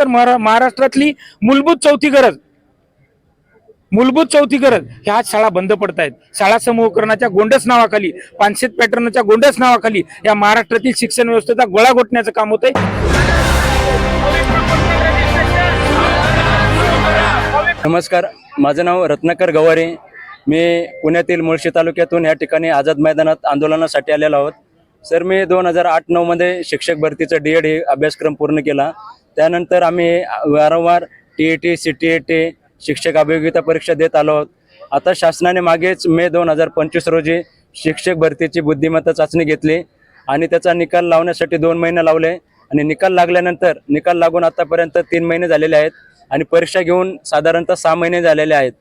तर महाराष्ट्रातली मूलभूत चौथी गरज. मूलभूत चौथी गरज ह्या शाळा बंद पडत आहेत शाळा समूहकरणाच्या गोंडस नावाखाली पानशेत पॅटर्नच्या गोंडस नावाखाली या महाराष्ट्रातील शिक्षण व्यवस्थेचा गोळा घोटण्याचं काम होत नमस्कार माझं नाव रत्नाकर गवारे. मी पुण्यातील मुळशी तालुक्यातून या ठिकाणी आझाद मैदानात आंदोलनासाठी आलेलो आहोत. सर मी दोन हजार आठ नऊमध्ये शिक्षक भरतीचा डी एड हे अभ्यासक्रम पूर्ण केला. त्यानंतर आम्ही वारंवार T A T C T A T शिक्षक अभियोगिता परीक्षा देत आलो आहोत. आता शासनाने मागेच मे दोन हजार पंचवीस रोजी शिक्षक भरतीची बुद्धिमत्ता चाचणी घेतली आणि त्याचा निकाल लावण्यासाठी दोन महिने लावले आणि निकाल लागल्यानंतर निकाल लागून आतापर्यंत तीन महिने झालेले आहेत आणि परीक्षा घेऊन साधारणतः सहा महिने झालेले आहेत.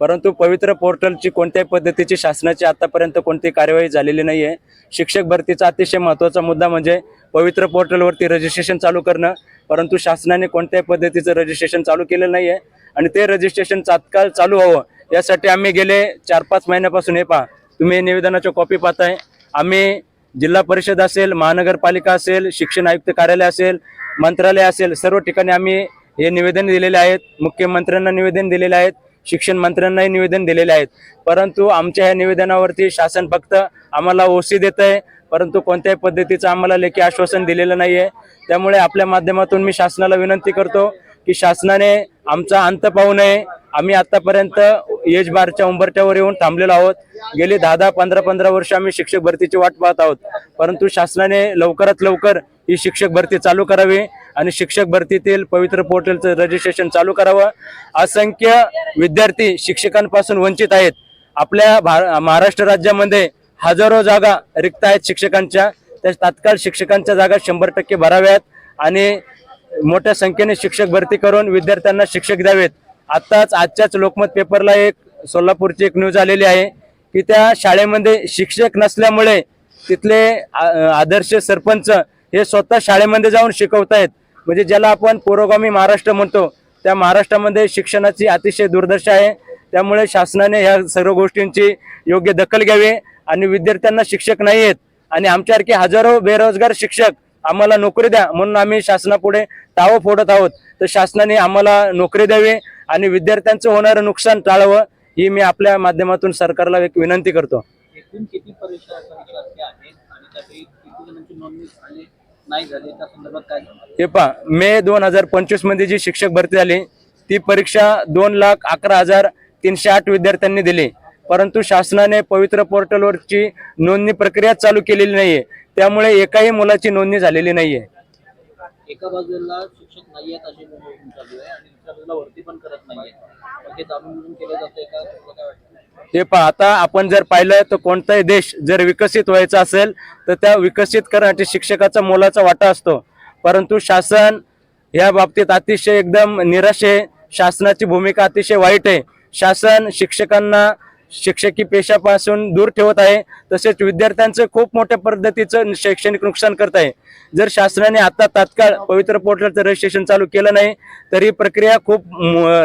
परंतु पवित्र पोर्टलची कोणत्याही पद्धतीची शासनाची आतापर्यंत कोणती कार्यवाही झालेली नाही आहे शिक्षक भरतीचा अतिशय महत्त्वाचा मुद्दा म्हणजे पवित्र पोर्टलवरती रजिस्ट्रेशन चालू करणं. परंतु शासनाने कोणत्याही पद्धतीचं रजिस्ट्रेशन चालू केलेलं नाही आहे आणि ते रजिस्ट्रेशन तात्काळ चालू व्हावं. यासाठी आम्ही गेले चार पाच महिन्यापासून हे पहा तुम्ही निवेदनाच्या कॉपी पाहताय. आम्ही जिल्हा परिषद असेल महानगरपालिका असेल शिक्षण आयुक्त कार्यालय असेल मंत्रालय असेल सर्व ठिकाणी आम्ही हे निवेदन दिलेले आहेत. मुख्यमंत्र्यांना निवेदन दिलेले आहेत. शिक्षण मंत्र्यांनाही निवेदन दिलेले आहेत. परंतु आमच्या ह्या निवेदनावरती शासन फक्त आम्हाला ओसी देत आहे परंतु कोणत्याही पद्धतीचं आम्हाला लेखी आश्वासन दिलेलं नाही आहे त्यामुळे आपल्या माध्यमातून मी शासनाला विनंती करतो की शासनाने आमचा अंत पाहू नये. आम्ही आतापर्यंत एज बारच्या उंबरट्यावर येऊन थांबलेलो आहोत. गेली दहा दहा पंधरा पंधरा वर्ष आम्ही शिक्षक भरतीची वाट पाहत आहोत. परंतु शासनाने लवकरात लवकर ही शिक्षक भरती चालू करावी. आणि शिक्षक भरतीतील पवित्र पोर्टलचं रजिस्ट्रेशन चालू करावं. असंख्य विद्यार्थी शिक्षकांपासून वंचित आहेत. आपल्या भा महाराष्ट्र राज्यामध्ये हजारो जागा रिक्त आहेत शिक्षकांच्या. त्या तात्काळ शिक्षकांच्या जागा शंभर टक्के भराव्यात आणि मोठ्या संख्येने शिक्षक भरती करून विद्यार्थ्यांना शिक्षक द्यावेत. आत्ताच आजच्याच लोकमत पेपरला एक सोलापूरची एक न्यूज आलेली आहे की त्या शाळेमध्ये शिक्षक नसल्यामुळे तिथले आ- आदर्श सरपंच हे स्वतः शाळेमध्ये जाऊन शिकवतायत. म्हणजे ज्याला आपण पुरोगामी महाराष्ट्र म्हणतो त्या महाराष्ट्रामध्ये शिक्षणाची अतिशय दुर्दशा आहे. त्यामुळे शासनाने ह्या सर्व गोष्टींची योग्य दखल घ्यावी आणि विद्यार्थ्यांना शिक्षक नाही आहेत. आणि आमच्यासारखे हजारो बेरोजगार शिक्षक आम्हाला नोकरी द्या म्हणून आम्ही शासनापुढे तावं फोडत आहोत. तर शासनाने आम्हाला नोकरी द्यावी आणि विद्यार्थ्यांचं होणारं नुकसान टाळावं ही मी आपल्या माध्यमातून सरकारला एक विनंती करतो. एकूण किती परीक्षा नाही झाली त्या संदर्भात काय सांगाल? हे पहा मे दोन हजार पंचवीसमध्ये जी शिक्षक भरती झाली ती परीक्षा दोन लाख अकरा हजार तीनशे आठ विद्यार्थ्यांनी दिली. परंतु शासनाने पवित्र पोर्टलवरची नोंदणी प्रक्रिया चालू केलेली नाहीये. त्यामुळे एकाही मुलाची नोंदणी झालेली नाहीये. एका बाजूला शिक्षक नाही आहेत अशी नोंदणी चालू आहे आणि दुसऱ्या बाजूला भरती पण करत नाहीये. मग हे जाणून बुजून केलं जातंय का? तुम्हाला काय वाटतं? हे पहा आता आपण जर पाहिलं तर कोणताही देश जर विकसित व्हायचा असेल तर त्या विकसित करण्यासाठी शिक्षकाचा मोलाचा वाटा असतो. परंतु शासन या बाबतीत अतिशय एकदम निराश आहे शासनाची भूमिका अतिशय वाईट आहे. शासन शिक्षकांना शिक्षकी पेशापासून दूर ठेवत आहे. तसेच विद्यार्थ्यांचं खूप मोठ्या पद्धतीचं शैक्षणिक नुकसान करत आहे. जर शासनाने आता तात्काळ पवित्र पोर्टलचं रजिस्ट्रेशन चालू केलं नाही तर ही प्रक्रिया खूप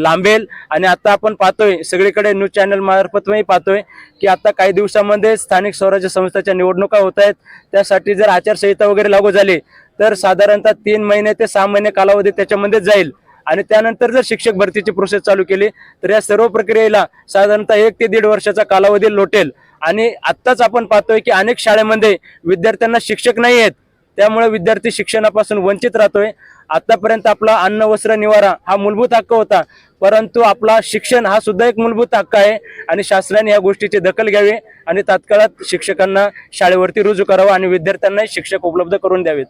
लांबेल. आणि आता आपण पाहतोय सगळीकडे न्यूज चॅनल मार्फतही पाहतोय की आता काही दिवसामध्ये स्थानिक स्वराज्य संस्थेच्या निवडणुका होत आहेत. त्यासाठी जर आचारसंहिता वगैरे लागू झाली तर साधारणतः तीन महिने ते सहा महिने कालावधी त्याच्यामध्ये जाईल. आणि त्यानंतर जर शिक्षक भरतीची प्रोसेस चालू केली तर या सर्व प्रक्रियेला साधारणतः एक ते दीड वर्षाचा कालावधी लोटेल. आणि आत्ताच आपण पाहतोय की अनेक शाळेमध्ये विद्यार्थ्यांना शिक्षक नाही आहेत. त्यामुळे विद्यार्थी शिक्षणापासून वंचित राहतोय. आतापर्यंत आपला अन्न वस्त्र निवारा हा मूलभूत हक्क होता. परंतु आपला शिक्षण हा सुद्धा एक मूलभूत हक्क आहे. आणि शासनाने या गोष्टीची दखल घ्यावी आणि तात्काळात शिक्षकांना शाळेवरती रुजू करावं आणि विद्यार्थ्यांनाही शिक्षक उपलब्ध करून द्यावेत.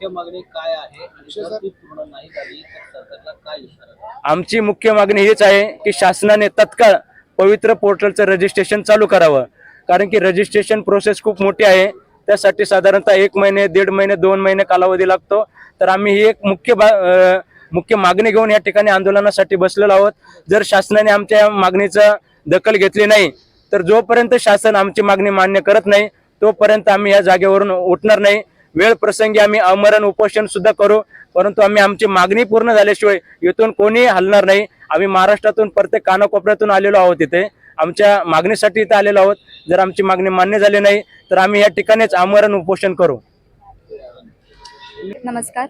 मुख्य मागणी काय आहे आणि जर ती पूर्ण नाही झाली तर सरकारला काय इशारा द्याल? आमची मुख्य मागणी हीच आहे की शासनाने तत्काळ पवित्र पोर्टलचं रजिस्ट्रेशन चालू करावं. कारण की रजिस्ट्रेशन प्रोसेस खूप मोठी आहे. त्यासाठी साधारणतः एक महिने दीड महिने दोन महिने कालावधी लागतो. तर आम्ही ही एक मुख्य बा अं, मुख्य मागणी घेऊन या ठिकाणी आंदोलनासाठी बसलेलो आहोत. जर शासनाने आमच्या या मागणीचं दखल घेतली नाही तर जोपर्यंत शासन आमची मागणी मान्य करत नाही तोपर्यंत आम्ही या जागेवरून उठणार नाही. वेळ प्रसंगी आम्ही अमरण उपोषण सुद्धा करू परंतु आम्ही आमची मागणी पूर्ण झाल्याशिवाय इथून कोणीही हलणार नाही. आम्ही महाराष्ट्रातून प्रत्येक कानाकोपऱ्यातून आलेलो आहोत इथे. आमच्या मागणीसाठी इथे आलेलो आहोत. जर आमची मागणी मान्य झाली नाही तर आम्ही या ठिकाणीच आमरण उपोषण करू. नमस्कार.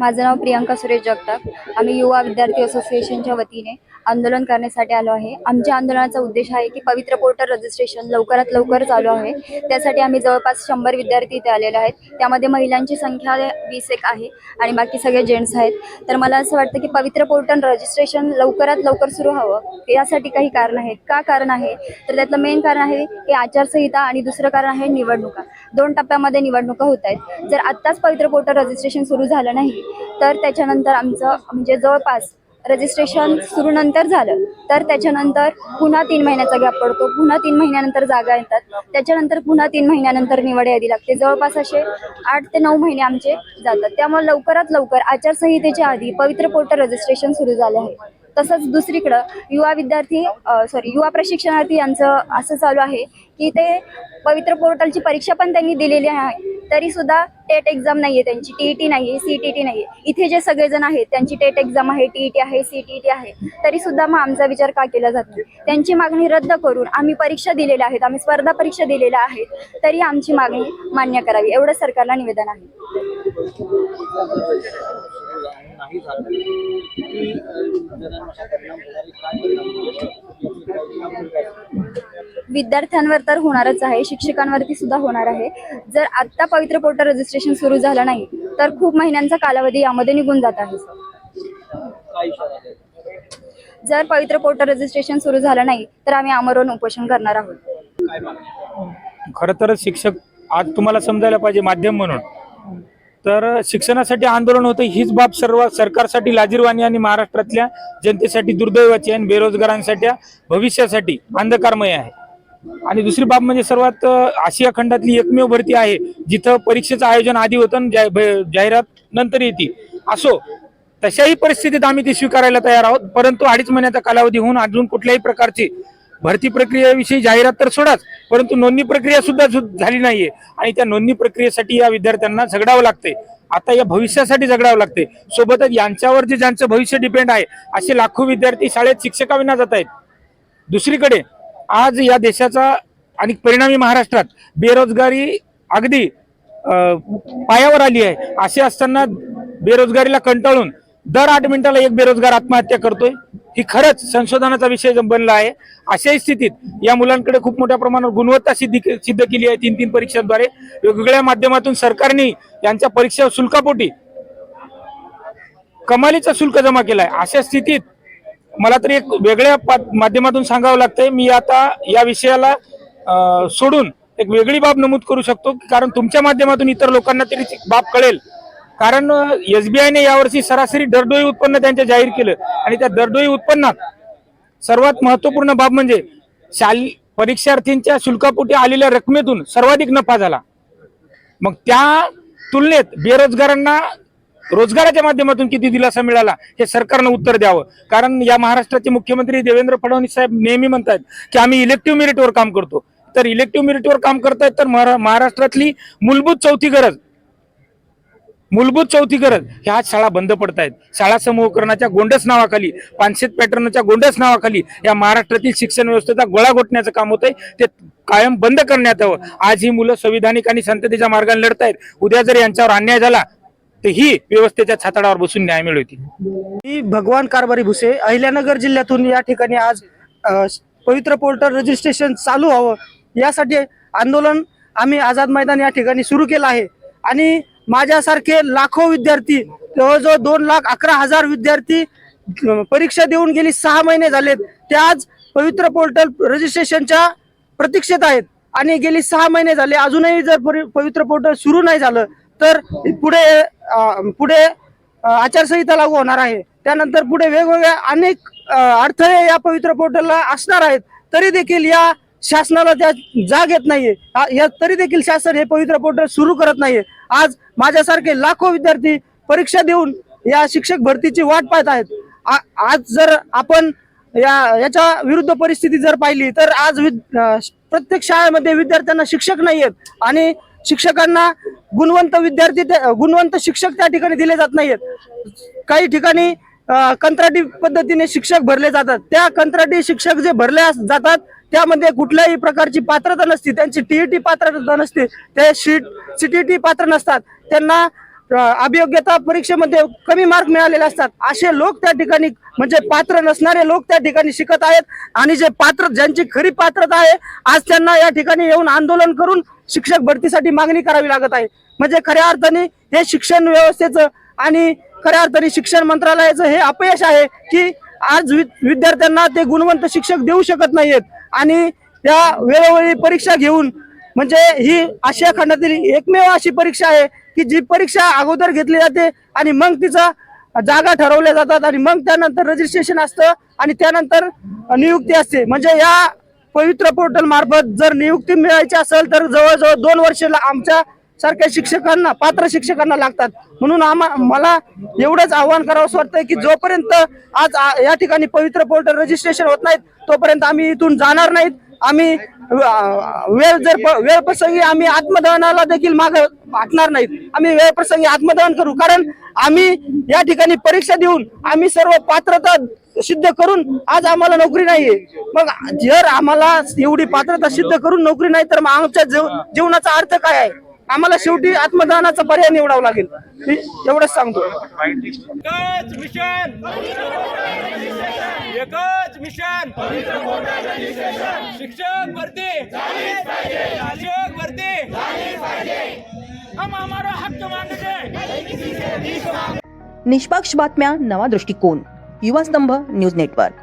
माझं नाव प्रियंका सुरेश जगताप. आम्ही युवा विद्यार्थी असोसिएशनच्या वतीने आंदोलन करण्यासाठी आलो आहे. आमच्या आंदोलनाचा उद्देश आहे की पवित्र पोर्टल रजिस्ट्रेशन लवकरात लवकर चालू आहे. त्यासाठी आम्ही जवळपास शंभर विद्यार्थी इथे आलेले आहेत. त्यामध्ये महिलांची संख्या वीस एक आहे आणि बाकी सगळे जेंट्स आहेत. तर मला असं वाटतं की पवित्र पोर्टल रजिस्ट्रेशन लवकरात लवकर सुरू हवं यासाठी काही कारण आहेत. का कारण आहे? तर त्यातलं मेन कारण आहे की आचारसंहिता आणि दुसरं कारण आहे निवडणुका. दोन टप्प्यामध्ये निवडणुका होत आहेत. जर आत्ताच पवित्र पोर्टल रजिस्ट्रेशन सुरू झालं नाही तर त्याच्यानंतर आमचं म्हणजे जवळपास रजिस्ट्रेशन सुरूनंतर झालं. तर त्याच्यानंतर पुन्हा तीन महिन्याचा गॅप पडतो. पुन्हा तीन महिन्यानंतर जागा येतात. त्याच्यानंतर पुन्हा तीन महिन्यानंतर निवड यादी लागते. जवळपास असे आठ ते नऊ महिने आमचे जातात. त्यामुळे लवकरात लवकर आचारसंहितेच्या आधी पवित्र पोर्टल रजिस्ट्रेशन सुरू झालं आहे. तसंच दुसरीकडं युवा विद्यार्थी सॉरी युवा प्रशिक्षणार्थी यांचं असं चालू आहे की ते पवित्र पोर्टलची परीक्षा पण त्यांनी दिलेली आहे. तरी सुद्धा टेट एक्झाम नाही आहे त्यांची टी ई नाही आहे सीटीटी नाही आहे इथे जे सगळेजण आहेत त्यांची टेट एक्झाम आहे टी आहे सीटीईटी आहे. तरी सुद्धा मग आमचा विचार का केला जात नाही? त्यांची मागणी रद्द करून आम्ही परीक्षा दिलेल्या आहेत आम्ही स्पर्धा परीक्षा दिलेल्या आहेत तरी आमची मागणी मान्य करावी एवढं सरकारला निवेदन आहे. नाही झालं किती अ, जणांचा परिणाम होणार आहे? काय परिणाम होणार? विद्यार्थ्यांवर तर होणारच आहे शिक्षकांवरती सुद्धा होणार आहे जर आत्ता पवित्र पोर्टल रजिस्ट्रेशन सुरू झालं नाही तर खूप महिन्यांचा कालावधी यामध्ये निघून जात आहे? जर पवित्र पोर्टल रजिस्ट्रेशन सुरू झालं नाही तर आम्ही आमरण उपोषण करणार आहोत खरं तर शिक्षक आज तुम्हाला समजायला पाहिजे माध्यम म्हणून तर शिक्षणासाठी आंदोलन होतं. हीच बाब सर्व सरकारसाठी लाजीरवाणी आणि महाराष्ट्रातल्या जनतेसाठी दुर्दैवाची आणि बेरोजगारांसाठी भविष्यासाठी अंधकारमय आहे. आणि दुसरी बाब म्हणजे सर्वात आशिया खंडातली एकमेव भरती आहे जिथं परीक्षेचं आयोजन आधी होतं जाहिरात नंतर येते. असो तशाही परिस्थितीत आम्ही ती स्वीकारायला तयार आहोत. परंतु अडीच महिन्याचा कालावधी होऊन अजून कुठल्याही प्रकारची भरती प्रक्रियेविषयी जाहिरात तर सोडाच परंतु नोंदणी प्रक्रिया सुद्धा झाली नाहीये. आणि त्या नोंदणी प्रक्रियेसाठी या विद्यार्थ्यांना झगडावं लागते आता या भविष्यासाठी झगडावं लागते सोबतच यांच्यावर जे ज्यांचं भविष्य डिपेंड आहे असे लाखो विद्यार्थी शाळेत शिक्षकाविना जात आहेत दुसरीकडे आज या देशाचा आणि परिणामी महाराष्ट्रात बेरोजगारी अगदी पायावर आली आहे. असे असताना बेरोजगारीला कंटाळून दर आठ मिनिटाला एक बेरोजगार आत्महत्या करतोय. ही खरंच संशोधनाचा विषय बनला आहे. अशाही स्थितीत या मुलांकडे खूप मोठ्या प्रमाणावर गुणवत्ता सिद्धी सिद्ध केली आहे तीन तीन परीक्षांद्वारे. वेगवेगळ्या माध्यमातून सरकारने यांच्या परीक्षा शुल्कापोटी कमालीचा शुल्क जमा केलाय. अशा स्थितीत मला तरी एक वेगळ्या माध्यमातून सांगावं लागतंय. मी आता या विषयाला सोडून एक वेगळी बाब नमूद करू शकतो कारण तुमच्या माध्यमातून इतर लोकांना तरी बाब कळेल. कारण एसबीआयने यावर्षी सरासरी दरडोई उत्पन्न त्यांच्या जाहीर केलं. आणि त्या दरडोई उत्पन्नात सर्वात महत्त्वपूर्ण बाब म्हणजे शाल परीक्षार्थींच्या शुल्कापोटी आलेल्या रकमेतून सर्वाधिक नफा झाला. मग त्या तुलनेत बेरोजगारांना रोजगाराच्या माध्यमातून किती दिलासा मिळाला हे सरकारनं उत्तर द्यावं. कारण या महाराष्ट्राचे मुख्यमंत्री देवेंद्र फडणवीस साहेब नेहमी म्हणतात की आम्ही इलेक्टिव्ह मेरिटवर काम करतो. तर इलेक्टिव्ह मेरिटवर काम करतायत तर महाराष्ट्रातली मूलभूत चौथी गरज मूलभूत चौथी गरज ह्या आज शाळा बंद पडत आहेत शाळा समूहकरणाच्या गोंडस नावाखाली पानशेत पॅटर्नच्या गोंडस नावाखाली या महाराष्ट्रातील शिक्षण व्यवस्थेचा गोळा घोटण्याचं काम होतंय. ते कायम बंद करण्यात यावं. आज ही मुलं संविधानिक आणि संततेच्या मार्गाने लढतायत. उद्या जर यांच्यावर अन्याय झाला तर ही व्यवस्थेच्या छाताडावर बसून न्याय मिळवतील. ही भगवान कारभारी भुसे अहिल्यानगर जिल्ह्यातून या ठिकाणी आज पवित्र पोर्टल रजिस्ट्रेशन चालू व्हावं. यासाठी आंदोलन आम्ही आझाद मैदान या ठिकाणी सुरू केलं आहे. आणि माझ्यासारखे लाखो विद्यार्थी जवळजवळ दोन लाख अकरा हजार विद्यार्थी परीक्षा देऊन गेली सहा महिने झालेत. ते आज पवित्र पोर्टल रजिस्ट्रेशनच्या प्रतीक्षेत आहेत आणि गेली सहा महिने झाले. अजूनही जर पवित्र पोर्टल सुरू नाही झालं तर पुढे पुढे आचारसंहिता लागू होणार आहे. त्यानंतर पुढे वेगवेगळ्या अनेक अडथळे या पवित्र पोर्टलला असणार आहेत. तरी देखील या शासनाला त्या जाग येत नाहीये. या तरी देखील शासन हे पवित्र पोर्टल सुरू करत नाहीये. आज माझ्यासारखे लाखो विद्यार्थी परीक्षा देऊन या शिक्षक भरतीची वाट पाहत आहेत. आ- आज जर आपण या याच्या विरुद्ध परिस्थिती जर पाहिली तर आज विद- प्रत्येक शाळेमध्ये विद्यार्थ्यांना शिक्षक नाही आहेत आणि शिक्षकांना गुणवंत विद्यार्थी त्या- गुणवंत शिक्षक त्या ठिकाणी दिले जात नाहीत काही ठिकाणी कंत्राटी पद्धतीने शिक्षक भरले जातात. त्या कंत्राटी शिक्षक जे भरले अस- जातात त्यामध्ये कुठल्याही प्रकारची पात्रता नसते. त्यांची टीईटी पात्रता नसते. ते शीट सीटीटी पात्र नसतात. त्यांना अभियोग्यता परीक्षेमध्ये कमी मार्क मिळालेले असतात. असे लोक त्या ठिकाणी म्हणजे पात्र नसणारे लोक त्या ठिकाणी शिकत आहेत. आणि जे पात्र ज्यांची खरी पात्रता आहे आज त्यांना या ठिकाणी येऊन आंदोलन करून शिक्षक भरतीसाठी मागणी करावी लागत आहे. म्हणजे खऱ्या अर्थाने हे शिक्षण व्यवस्थेचं आणि खऱ्या अर्थाने शिक्षण मंत्रालयाचं हे अपयश आहे की आज वि- विद्यार्थ्यांना ते गुणवंत शिक्षक देऊ शकत नाहीयेत. आणि त्या वेळोवेळी परीक्षा घेऊन म्हणजे ही आशिया खंडातील एकमेव अशी परीक्षा आहे की जी परीक्षा अगोदर घेतली जाते आणि मग तिचा जागा ठरवल्या जातात आणि मग त्यानंतर रजिस्ट्रेशन असतं आणि त्यानंतर नियुक्ती असते. म्हणजे या पवित्र पोर्टल मार्फत जर नियुक्ती मिळायची असेल तर जवळजवळ दोन वर्ष आमच्या सारख्या शिक्षकांना पात्र शिक्षकांना लागतात. म्हणून आम्हा मला एवढंच आव्हान करावंसं वाटतंय की जोपर्यंत आज या ठिकाणी पवित्र पोर्टल रजिस्ट्रेशन होत नाहीत तोपर्यंत आम्ही इथून जाणार नाहीत. आम्ही वेळ जर वेळ प्रसंगी आम्ही आत्मदहनाला देखील माग हटणार नाहीत. आम्ही वेळ प्रसंगी आत्मदहन करू. कारण आम्ही या ठिकाणी परीक्षा देऊन आम्ही सर्व पात्रता सिद्ध करून आज आम्हाला नोकरी नाहीये. मग जर आम्हाला एवढी पात्रता सिद्ध करून नोकरी नाही तर मग आमच्या जीवनाचा अर्थ काय आहे? आम्हाला शेवटी आत्मदहनाचा पर्याय निवडावा लागेल. मी एवढंच सांगतो. एकच मिशन. एकच मिशन. शिक्षक भरती. शिक्षक भरती. हम हमारा हक्क मांगते निष्पक्ष बातम्या नवा दृष्टिकोन. युवा स्तंभ न्यूज नेटवर्क.